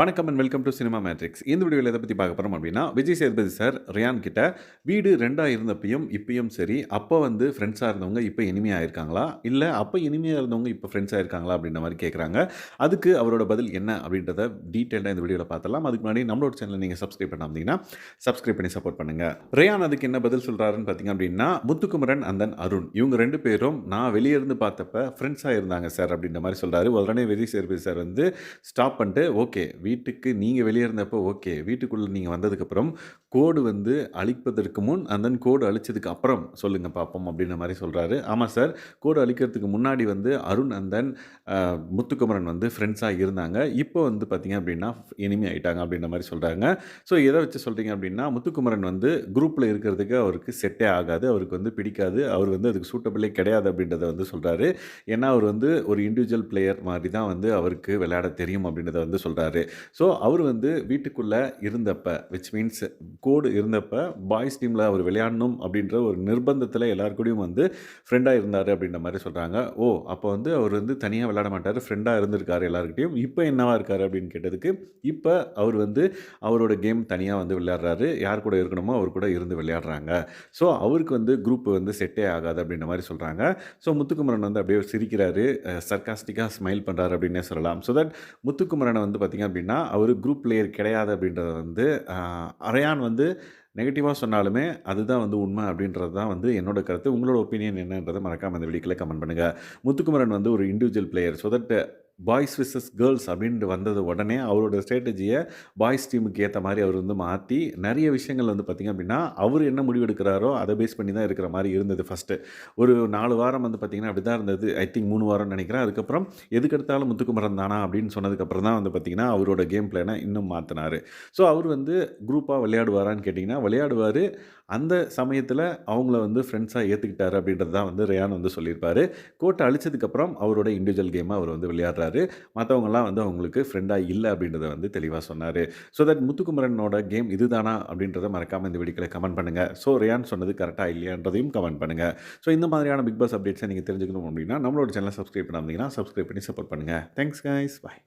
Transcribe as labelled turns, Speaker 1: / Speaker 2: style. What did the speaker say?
Speaker 1: வணக்கம் and welcome to cinema matrix இந்த வீடியோவில் எதை பற்றி பார்க்க போகிறோம் அப்படின்னா விஜய் சேதுபதி சார் ரியான் கிட்ட வீடு ரெண்டாக இருந்தப்பையும் இப்பயும் சரி அப்போ வந்து ஃப்ரெண்ட்ஸாக இருந்தவங்க இப்போ இனிமையாக இருக்காங்களா? இல்லை அப்போ இனிமையாக இருந்தவங்க இப்போ ஃப்ரெண்ட்ஸாக இருக்காங்களா? அப்படின்ற மாதிரி கேட்குறாங்க அதுக்கு அவரோட பதில் என்ன அப்படின்றத டீட்டெயிலாக இந்த வீடியோவில் பார்த்தலாம் அதுக்கு முன்னாடி நம்மளோட சேனலை நீங்கள் சப்ஸ்கிரைப் பண்ணாமதீங்கன்னா சப்ஸ்கிரைப் பண்ணி சப்போர்ட் பண்ணுங்கள் ரியான் அதுக்கு என்ன பதில் சொல்கிறாருன்னு பார்த்தீங்க அப்படின்னா முத்துக்குமரன் அந்தன் அருண். இவங்க ரெண்டு பேரும் நான் வெளியே இருந்து பார்த்தப்ப ஃப்ரெண்ட்ஸாக இருந்தாங்க சார் அப்படின்ற மாதிரி சொல்கிறாரு உடனே விஜய் சேதுபதி சார் வந்து ஸ்டாப் பண்ணிட்டு ஓகே வீட்டுக்கு நீங்கள் வெளியே இருந்தப்போ ஓகே வீட்டுக்குள்ளே நீங்கள் வந்ததுக்கப்புறம் கோடு வந்து அழிப்பதற்கு முன் and தென் கோடு அழிச்சதுக்கு அப்புறம் சொல்லுங்கள் பார்ப்போம் அப்படின்ற மாதிரி சொல்கிறாரு ஆமாம் சார் கோடு அழிக்கிறதுக்கு முன்னாடி வந்து அருண் and முத்துக்குமரன் வந்து ஃப்ரெண்ட்ஸாக இருந்தாங்க. இப்போ வந்து பார்த்திங்க அப்படின்னா இனிமே ஆகிட்டாங்க அப்படின்ற மாதிரி சொல்கிறாங்க ஸோ எதை வச்சு சொல்கிறீங்க அப்படின்னா முத்துக்குமரன் வந்து குரூப்பில் இருக்கிறதுக்கு அவருக்கு செட்டே ஆகாது அவருக்கு வந்து பிடிக்காது அவர் வந்து அதுக்கு சூட்டபிளே கிடையாது அப்படின்றத வந்து சொல்கிறாரு ஏன்னா அவர் வந்து ஒரு இண்டிவிஜுவல் பிளேயர் மாதிரி தான் வந்து அவருக்கு விளையாட தெரியும் அப்படின்றத வந்து சொல்கிறாரு ஸோ அவர் வந்து வீட்டுக்குள்ளே இருந்தப்ப விச் மீன்ஸ் கோடு இருந்தப்ப பாய்ஸ் டீமில் அவர் விளையாடணும் அப்படின்ற ஒரு நிர்பந்தத்தில் எல்லாருக்கூடயும் வந்து ஃப்ரெண்டாக இருந்தார் அப்படின்ற மாதிரி சொல்கிறாங்க ஓ அப்போ வந்து அவர் வந்து தனியாக விளையாட மாட்டார் ஃப்ரெண்டாக இருந்திருக்காரு எல்லாருக்கிட்டையும் இப்போ என்னவாக இருக்கார் அப்படின்னு கேட்டதுக்கு இப்போ அவர் வந்து அவரோட கேம் தனியாக வந்து விளையாடுறாரு. யார் கூட இருக்கணுமோ அவர் கூட இருந்து விளையாடுறாங்க. ஸோ அவருக்கு வந்து குரூப் வந்து செட்டே ஆகாது அப்படின்ற மாதிரி சொல்கிறாங்க ஸோ முத்துக்குமரன் வந்து அப்படியே சிரிக்கிறாரு சர்க்காஸ்டிக்காக ஸ்மைல் பண்ணுறாரு அப்படின்னே சொல்லலாம். ஸோ தட் முத்துக்குமரனை வந்து பார்த்திங்க அப்படின்னா அவர் குரூப் பிளேயர் கிடையாது அப்படின்றத வந்து அரையான் வந்து நெகட்டிவாக சொன்னாலுமே அதுதான் வந்து உண்மை அப்படின்றது தான் வந்து என்னோட கருத்து. உங்களோட ஒப்பீனியன் என்னன்றதை மறக்காமல் இந்த வீடியோக்கில் கமெண்ட் பண்ணுங்கள் முத்துக்குமரன் வந்து ஒரு individual player so that boys versus girls அப்படின்ட்டு வந்தது உடனே அவரோட ஸ்ட்ராட்டஜியை பாய்ஸ் டீமுக்கு ஏற்ற மாதிரி அவர் வந்து மாற்றி நிறைய விஷயங்கள் வந்து பார்த்திங்க அப்படின்னா அவர் என்ன முடிவு எடுக்கிறாரோ அதை பேஸ் பண்ணி தான் இருக்கிற மாதிரி இருந்தது ஃபஸ்ட்டு ஒரு நாலு வாரம் வந்து பார்த்திங்கன்னா அப்படி தான் இருந்தது. ஐ திங்க் மூணு வாரம்னு நினைக்கிறேன். அதுக்கப்புறம் எதுக்கெடுத்தாலும் முத்துக்குமரன் தானா அப்படின்னு சொன்னதுக்கப்புறம் தான் வந்து பார்த்திங்கன்னா அவரோட கேம் பிளானை இன்னும் மாற்றினார் ஸோ அவர் வந்து குரூப்பாக விளையாடுவாரான்னு கேட்டிங்கன்னா விளையாடுவார். அந்த சமயத்தில் அவங்கள வந்து ஃப்ரெண்ட்ஸாக ஏற்றுக்கிட்டாரு அப்படின்றது தான் வந்து ரயான் வந்து சொல்லியிருப்பார். கோட்டை அழிச்சதுக்கப்புறம் அவரோட இண்டிவிஜுவல் கேமை அவர் வந்து விளையாடுறாரு. மற்றவங்கலாம் வந்து அவங்களுக்கு ஃப்ரெண்டாக இல்லை அப்படின்றத வந்து தெளிவாக சொன்னார். ஸோ தட் முத்துக்குமரனோட கேம் இதுதானா அப்படின்றத மறக்காமல் இந்த வீடியோவில் கமெண்ட் பண்ணுங்கள் ஸோ ரயான் சொன்னது கரெக்டாக இல்லையான்றதையும் கமெண்ட் பண்ணுங்கள் ஸோ இந்த மாதிரியான பிக் பாஸ் அப்டேட்ஸை நீங்கள் தெரிஞ்சுக்கணும் அப்படின்னா நம்மளோட சேனலை சப்ஸ்கிரைப் பண்ணாமீங்கன்னா சப்ஸ்கிரைப் பண்ணி சப்போர்ட் பண்ணுங்கள் தேங்க்ஸ் கைஸ் பாய்